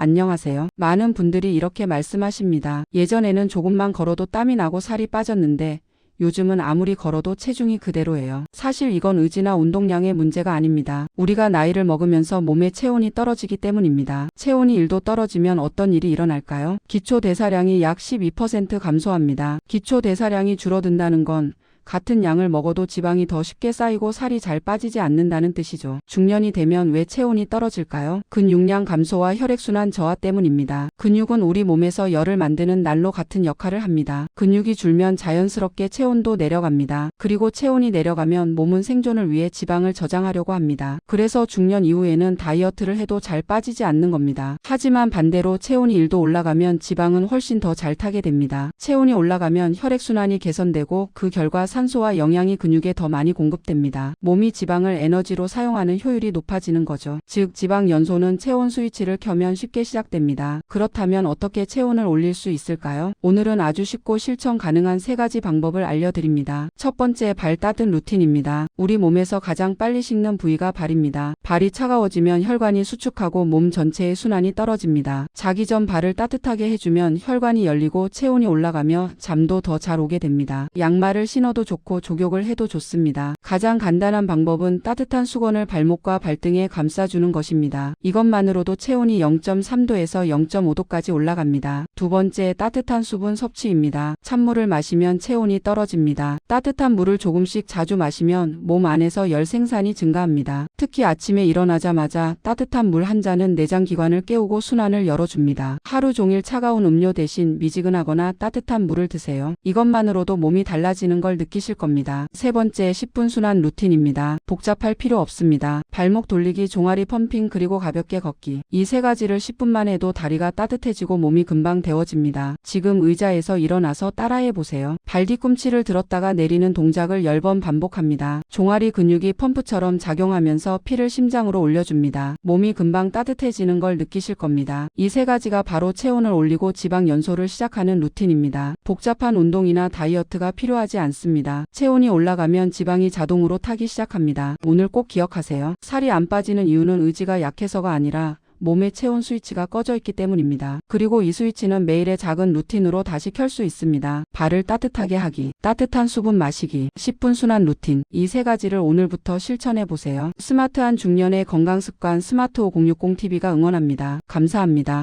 안녕하세요. 많은 분들이 이렇게 말씀하십니다. 예전에는 조금만 걸어도 땀이 나고 살이 빠졌는데 요즘은 아무리 걸어도 체중이 그대로예요. 사실 이건 의지나 운동량의 문제가 아닙니다. 우리가 나이를 먹으면서 몸의 체온이 떨어지기 때문입니다. 체온이 1도 떨어지면 어떤 일이 일어날까요? 기초 대사량이 약 12% 감소합니다. 기초 대사량이 줄어든다는 건 같은 양을 먹어도 지방이 더 쉽게 쌓이고 살이 잘 빠지지 않는다는 뜻이죠. 중년이 되면 왜 체온이 떨어질까요? 근육량 감소와 혈액순환 저하 때문입니다. 근육은 우리 몸에서 열을 만드는 난로 같은 역할을 합니다. 근육이 줄면 자연스럽게 체온도 내려갑니다. 그리고 체온이 내려가면 몸은 생존을 위해 지방을 저장하려고 합니다. 그래서 중년 이후에는 다이어트를 해도 잘 빠지지 않는 겁니다. 하지만 반대로 체온이 1도 올라가면 지방은 훨씬 더 잘 타게 됩니다. 체온이 올라가면 혈액순환이 개선되고 그 결과 산소와 영양이 근육에 더 많이 공급됩니다. 몸이 지방을 에너지로 사용하는 효율이 높아지는 거죠. 즉, 지방 연소는 체온 스위치를 켜면 쉽게 시작됩니다. 그렇다면 어떻게 체온을 올릴 수 있을까요? 오늘은 아주 쉽고 실천 가능한 세 가지 방법을 알려드립니다. 첫 번째, 발 따뜻 루틴입니다. 우리 몸에서 가장 빨리 식는 부위가 발입니다. 발이 차가워지면 혈관이 수축하고 몸 전체의 순환이 떨어집니다. 자기 전 발을 따뜻하게 해주면 혈관이 열리고 체온이 올라가며 잠도 더 잘 오게 됩니다. 양말을 신어도 좋고 족욕을 해도 좋습니다. 가장 간단한 방법은 따뜻한 수건을 발목과 발등에 감싸주는 것입니다. 이것만으로도 체온이 0.3도에서 0.5도까지 올라갑니다. 두 번째 따뜻한 수분 섭취입니다. 찬물을 마시면 체온이 떨어집니다. 따뜻한 물을 조금씩 자주 마시면 몸 안에서 열 생산이 증가합니다. 특히 아침에 일어나자마자 따뜻한 물 한 잔은 내장 기관을 깨우고 순환을 열어줍니다. 하루 종일 차가운 음료 대신 미지근하거나 따뜻한 물을 드세요. 이것만으로도 몸이 달라지는 걸 느끼실 겁니다. 세 번째 10분 순환 루틴입니다. 복잡할 필요 없습니다. 발목 돌리기, 종아리 펌핑 그리고 가볍게 걷기. 이 세 가지를 10분만 해도 다리가 따뜻해지고 몸이 금방 데워집니다. 지금 의자에서 일어나서 따라해 보세요. 발 뒤꿈치를 들었다가 내리는 동작을 10번 반복합니다. 종아리 근육이 펌프처럼 작용하면서 피를 심장으로 올려줍니다. 몸이 금방 따뜻해지는 걸 느끼실 겁니다. 이 세 가지가 바로 체온을 올리고 지방 연소를 시작하는 루틴입니다. 복잡한 운동이나 다이어트가 필요하지 않습니다. 체온이 올라가면 지방이 자동으로 타기 시작합니다. 오늘 꼭 기억하세요. 살이 안 빠지는 이유는 의지가 약해서가 아니라 몸의 체온 스위치가 꺼져 있기 때문입니다. 그리고 이 스위치는 매일의 작은 루틴으로 다시 켤 수 있습니다. 발을 따뜻하게 하기, 따뜻한 수분 마시기, 10분 순환 루틴. 이 세 가지를 오늘부터 실천해 보세요. 스마트한 중년의 건강 습관 스마트 5060TV가 응원합니다. 감사합니다.